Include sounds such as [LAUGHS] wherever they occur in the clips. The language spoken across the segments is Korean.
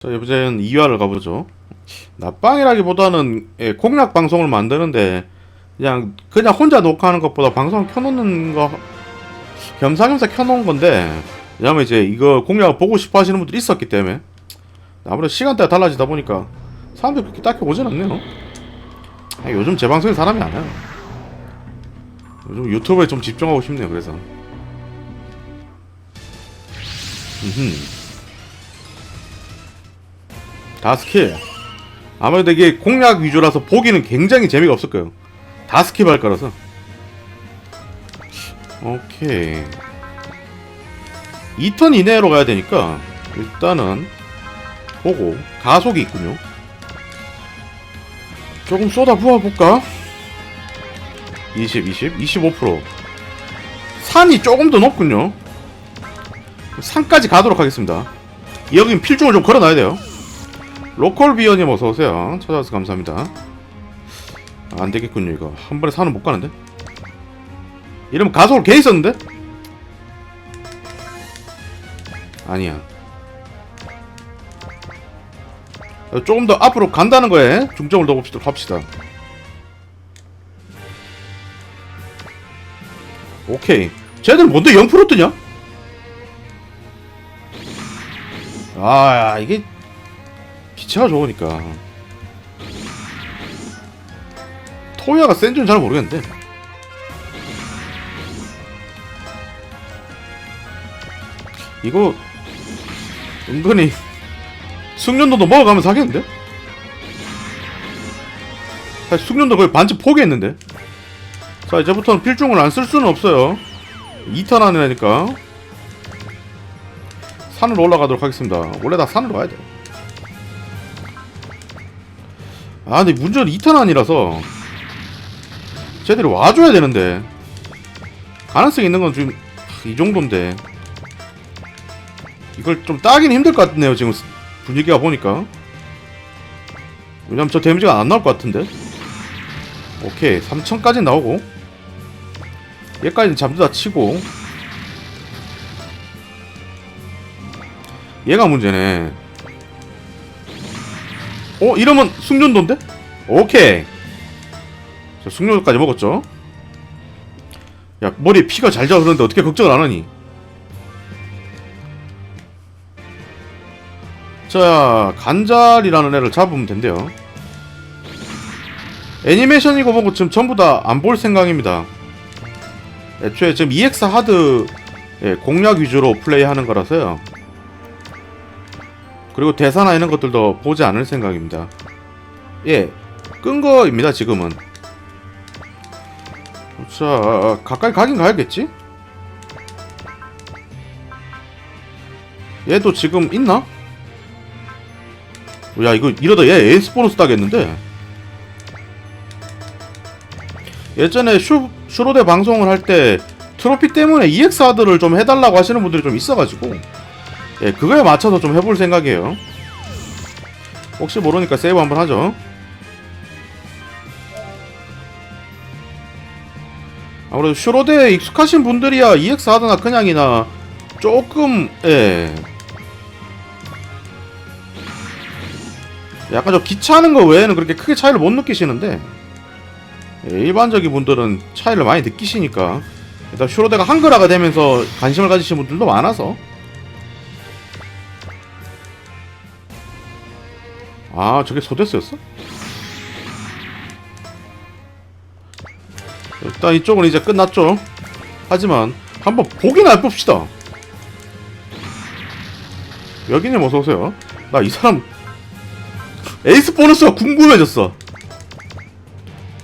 자, 이번엔 2화를 가보죠. 납방이라기보다는 예, 공략 방송을 만드는데 그냥 그냥 혼자 녹화하는 것보다 방송 켜놓는 거 겸사겸사 켜놓은 건데 왜냐면 이제 이거 공략을 보고 싶어 하시는 분들이 있었기 때문에 아무래도 시간대가 달라지다 보니까 사람들이 그렇게 딱히 오진 않네요. 아, 요즘 제 방송에 사람이 안 와요. 요즘 유튜브에 좀 집중하고 싶네요. 그래서. 음흠. 다 스킬. 아무래도 이게 공략 위주라서 보기는 굉장히 재미가 없을 거예요. 다 스킵할 거라서. 오케이. 2턴 이내로 가야 되니까 일단은 보고 가속이 있군요. 조금 쏟아 부어볼까? 20, 20, 25%. 산이 조금 더 높군요. 산까지 가도록 하겠습니다. 여긴 필중을 좀 걸어놔야 돼요. 로컬 비어님 어서 오세요. 찾아와서 감사합니다. 아, 안 되겠군요 이거 한 번에 산은 못 가는데. 이러면 가속을 개 있었는데? 아니야. 어, 조금 더 앞으로 간다는 거에 중점을 더 봅시다. 합시다. 오케이. 쟤들 뭔데 0% 뜨냐? 아, 이게 기체가 좋으니까. 토야가 센 줄은 잘 모르겠는데. 이거 은근히 숙련도도 먹어가면서 하겠는데? 사실 숙련도 거의 반쯤 포기했는데. 자 이제부터는 필중을 안 쓸 수는 없어요. 2턴 안에니까 산으로 올라가도록 하겠습니다. 원래 다 산으로 가야 돼. 아 근데 문제는 2턴 안이라서. 쟤들이 와줘야 되는데. 가능성 있는 건 지금 이 정도인데. 이걸 좀 따기는 힘들 것 같네요 지금 분위기가 보니까. 왜냐면 저 데미지가 안 나올 것 같은데. 오케이 3000까지 나오고. 얘까지는 잠수다 치고. 얘가 문제네 어? 이러면 숙련도인데? 오케이. 자 숙련도까지 먹었죠. 야 머리에 피가 잘 자르는데 어떻게 걱정을 안 하니? 자 간잘이라는 애를 잡으면 된대요. 애니메이션이고 뭐고 지금 전부 다 안 볼 생각입니다. 애초에 지금 EX 하드 예, 공략 위주로 플레이하는 거라서요 그리고 대사나 이런 것들도 보지 않을 생각입니다 예, 끈 거입니다 지금은 자 가까이 가긴 가야겠지? 얘도 지금 있나? 야 이거 이러다 얘 에이스 보너스 따겠는데 예전에 슈, 슈로데 방송을 할 때 트로피 때문에 EX 하드를 좀 해달라고 하시는 분들이 좀 있어가지고 예 그거에 맞춰서 좀 해볼 생각이에요. 혹시 모르니까 세이브 한번 하죠. 아무래도 슈로데에 익숙하신 분들이야 EX 하드나 그냥이나 조금 예. 약간 저 기차하는 거 외에는 그렇게 크게 차이를 못 느끼시는데 예, 일반적인 분들은 차이를 많이 느끼시니까 일단 슈로데가 한글화가 되면서 관심을 가지신 분들도 많아서 아 저게 소데스였어? 일단 이쪽은 이제 끝났죠 하지만 한번 보기나 해봅시다 여기님 어서오세요 나 이 사람 에이스 보너스가 궁금해졌어.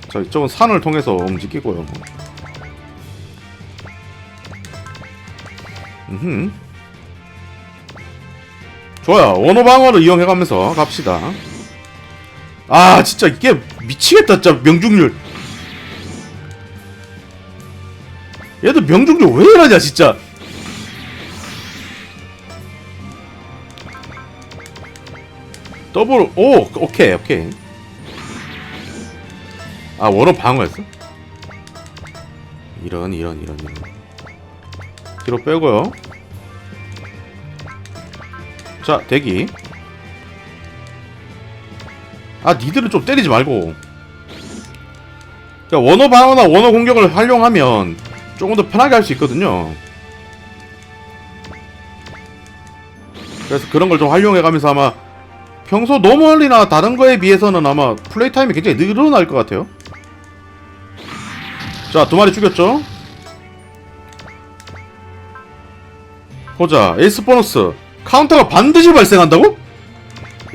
자, 이쪽은 산을 통해서 움직이고요. 음. 좋아요. 원호 방어를 이용해가면서 갑시다. 아, 진짜 이게 미치겠다, 진짜 명중률. 얘들 명중률 왜 이러냐, 진짜. 더블 오 오케이 오케이 아 원어 방어였어? 이런 이런 이런 이런 뒤로 빼고요 자 대기. 아 니들은 좀 때리지 말고. 그러니까 원어 방어나 원어 공격을 활용하면 조금 더 편하게 할 수 있거든요. 그래서 그런 걸 좀 활용해가면서 아마 평소 노멀이나 다른 거에 비해서는 아마 플레이 타임이 굉장히 늘어날 것 같아요. 자 두 마리 죽였죠? 보자. 에이스 보너스 카운터가 반드시 발생한다고?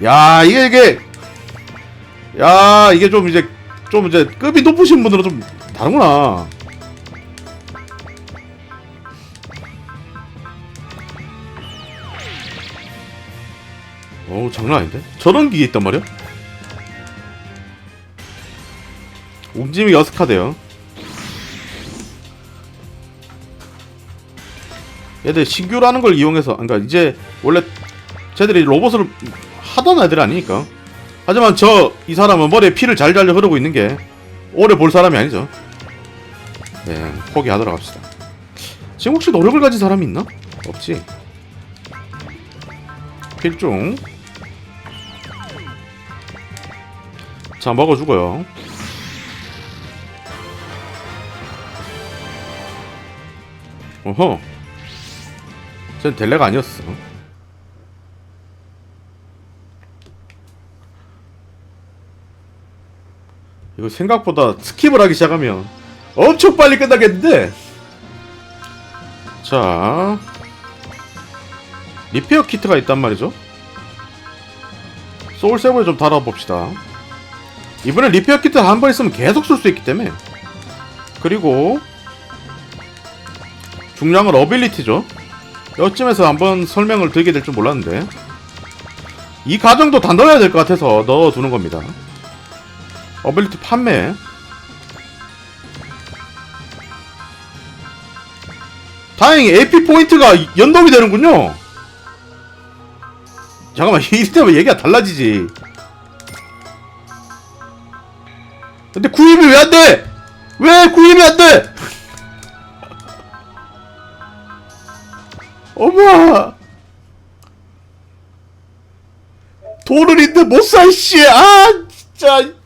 야 이게 이게 야 이게 좀 이제 좀 이제 급이 높으신 분들은 좀 다르구나 어우 장난 아닌데? 저런 기계 있단 말이야? 움직임이 어색하대요 얘들 신규라는 걸 이용해서 그러니까 이제 원래 쟤들이 로봇을 하던 애들이 아니니까. 하지만 저 이 사람은 머리에 피를 잘잘 흐르고 있는 게 오래 볼 사람이 아니죠. 네 포기하도록 합시다. 지금 혹시 노력을 가진 사람이 있나? 없지? 필중. 자 먹어주고요. 어허 전 델레가 아니었어. 이거 생각보다 스킵을 하기 시작하면 엄청 빨리 끝나겠는데? 자 리페어 키트가 있단 말이죠. 소울 세븐을 좀 달아봅시다. 이번엔 리페어 키트 한 번 있으면 계속 쓸 수 있기 때문에. 그리고 중량은 어빌리티죠 여쯤에서 한번 설명을 드리게 될 줄 몰랐는데. 이 과정도 다 넣어야 될 것 같아서 넣어두는 겁니다. 어빌리티 판매. 다행히 AP 포인트가 연동이 되는군요. 잠깐만 [LAUGHS] 이때면 얘기가 달라지지. 근데 구입이 왜 안 돼? 왜 구입이 안 돼? 어머 돈을 있는데 못 사, 씨. 아, 진짜.